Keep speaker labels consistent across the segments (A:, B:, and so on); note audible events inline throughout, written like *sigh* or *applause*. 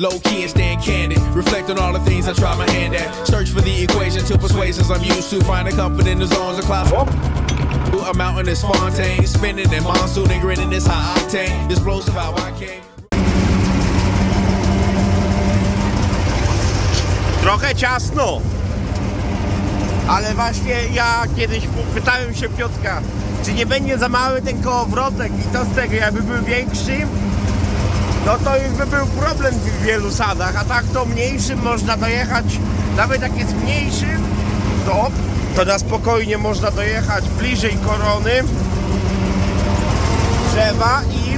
A: Low key and stand candid. Reflect on all the things I try my hand at. Search for the equation to persuasions I'm used to. Finding comfort in the zones of clouds. A mountain is Fontaine. Spinning in monsoon and grinning is high octane. Explosive how I came.
B: Trochę ciasno. Ale właśnie ja kiedyś pytałem się Piotrka, czy nie będzie za mały ten kołowrotek i to z tego, jakby był większy, no to już by był problem w wielu sadach, a tak to mniejszym można dojechać, nawet jak jest mniejszym, to, to na spokojnie można dojechać bliżej korony drzewa i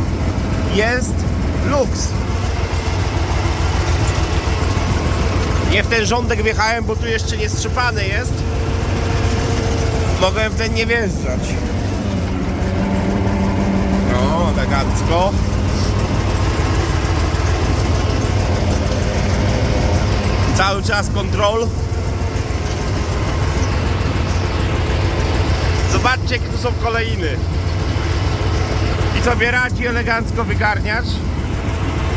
B: jest luks. Nie w ten rządek wjechałem, bo tu jeszcze nie strzypany jest. Mogłem w ten nie wjeżdżać. No, elegancko. Cały czas kontrol. Zobaczcie, jakie tu są kolejny. I sobie radzi elegancko wygarniacz.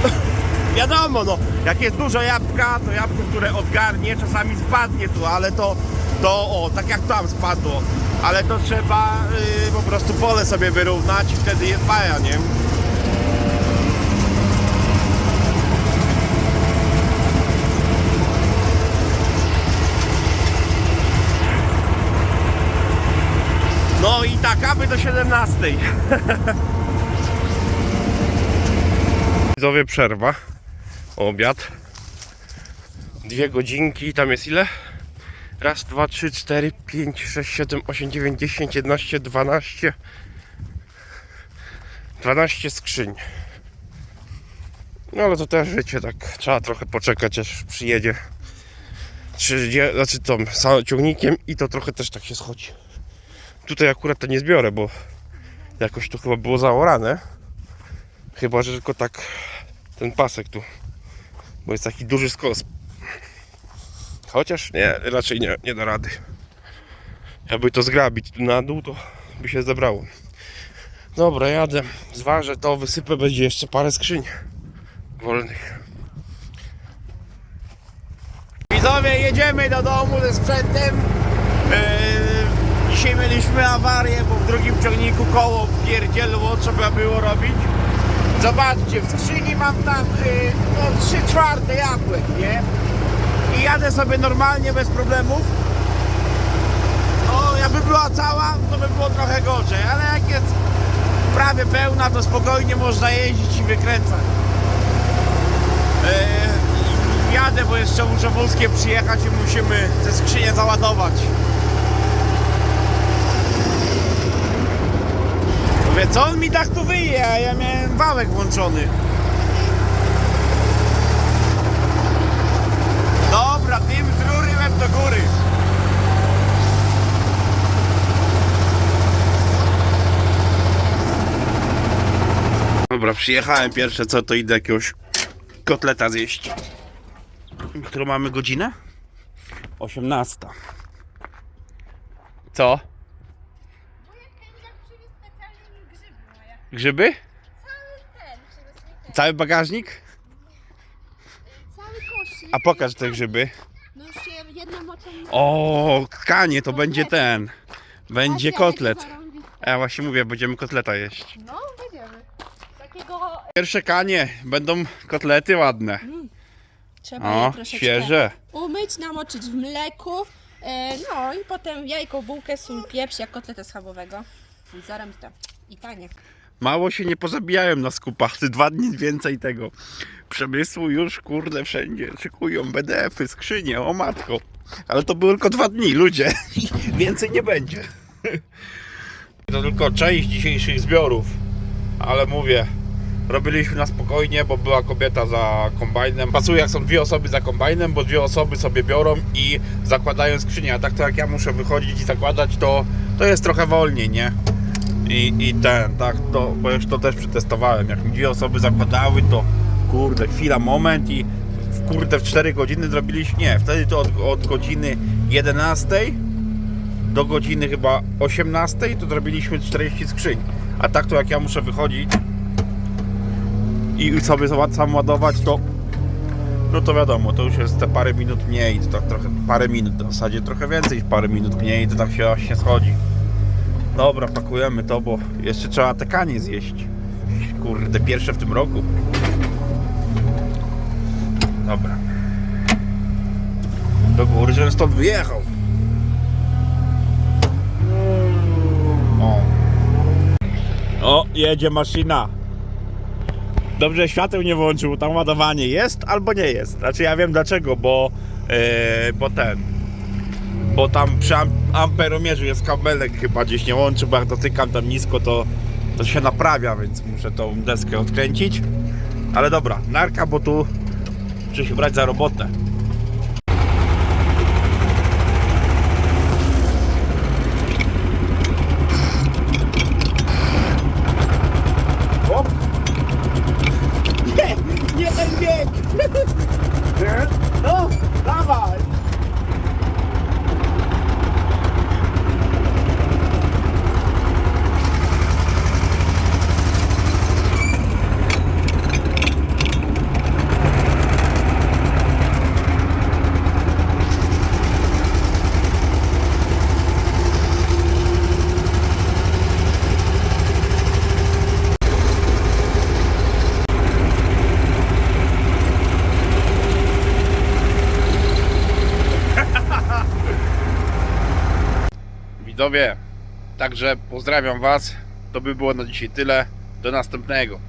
B: *laughs* Wiadomo, no, jak jest dużo jabłka, to jabłko, które odgarnie, czasami spadnie tu, ale to, to o, tak jak tam spadło. Ale to trzeba y, po prostu pole sobie wyrównać i wtedy jest baja, nie? 12. Widzowie przerwa. Obiad. Dwie godzinki. Tam jest ile? Raz, dwa, trzy, cztery, pięć, sześć, siedem, osiem, dziewięć, dziesięć, jedenaście, dwanaście. Dwanaście skrzyń. No ale to też życie, tak trzeba trochę poczekać, aż przyjedzie. Czy, znaczy tą ciągnikiem i to trochę też tak się schodzi. Tutaj akurat to nie zbiorę, bo jakoś to chyba było zaorane. Chyba, że tylko tak ten pasek tu. Bo jest taki duży skos. Chociaż nie, raczej nie, nie da rady. Jakby to zgrabić tu na dół, to by się zebrało. Dobra, jadę. Zważę to, wysypę, będzie jeszcze parę skrzyń wolnych. Widzowie, jedziemy do domu ze sprzętem. Yy, dzisiaj mieliśmy awarię, bo w drugim ciągniku koło pierdzielło, trzeba było robić. Zobaczcie, w skrzyni mam tam yy, no, 3 czwarte jabłek, nie? I jadę sobie normalnie, bez problemów. No, jakby była cała, to by było trochę gorzej, ale jak jest prawie pełna, to spokojnie można jeździć i wykręcać. Yy, jadę, bo jeszcze muszę wózkiem przyjechać i musimy te skrzynie załadować. Co on mi tak tu wyje, a ja miałem wałek włączony. Dobra, tym z rury łeb do góry. Dobra, przyjechałem pierwsze co, to idę jakiegoś kotleta zjeść. Którą mamy godzinę? 18. Co? Grzyby? Cały bagażnik?
C: Cały koszyk.
B: A pokaż te grzyby.
C: No już się jedną mocą...
B: O, kanie, to będzie ten. Będzie kotlet. A ja właśnie mówię, będziemy kotleta jeść.
C: No, będziemy. Takiego...
B: Pierwsze kanie, będą kotlety ładne.
C: Trzeba
B: O,
C: troszeczkę
B: świeże.
C: umyć, namoczyć w mleku. E, no i potem jajko, bułkę, sól, pieprz jak kotleta schabowego. Zarębste. I tanie.
B: Mało się nie pozabijają na skupach, ty *laughs* dwa dni więcej tego. Przemysłu już, kurde, wszędzie szykują BDF-y, skrzynie, o matko. Ale to były tylko dwa dni, ludzie. *laughs* Więcej nie będzie. *laughs* To tylko część dzisiejszych zbiorów. Ale mówię, robiliśmy na spokojnie, bo była kobieta za kombajnem. Pasuje jak są dwie osoby za kombajnem, bo dwie osoby sobie biorą i zakładają skrzynię. A tak to jak ja muszę wychodzić i zakładać, to, to jest trochę wolniej, nie? I, I ten, tak, to, bo już to też przetestowałem. Jak mi dwie osoby zakładały, to kurde, chwila, moment i w kurde w 4 godziny zrobiliśmy, nie, wtedy to od, od godziny 11 do godziny chyba 18 to zrobiliśmy 40 skrzyń. A tak to jak ja muszę wychodzić i sobie sam ładować, to no to wiadomo, to już jest te parę minut mniej, to tak trochę, parę minut, w zasadzie trochę więcej parę minut mniej, to tak się właśnie schodzi. Dobra, pakujemy to, bo jeszcze trzeba te kanie zjeść. Kurde, pierwsze w tym roku. Dobra. Do góry, żebym stąd wyjechał. O. O, jedzie maszyna. Dobrze, świateł nie włączył, tam ładowanie jest albo nie jest. Znaczy ja wiem dlaczego, bo, yy, bo ten, bo tam przy am- amperomierzu jest kabelek chyba gdzieś nie łączy, bo jak dotykam tam nisko, to, to się naprawia, więc muszę tą deskę odkręcić. Ale dobra, narka, bo tu muszę się brać za robotę. Hop. Nie, nie ten bieg! No, dawaj! Widzowie, także pozdrawiam Was. To by było na dzisiaj tyle. Do następnego.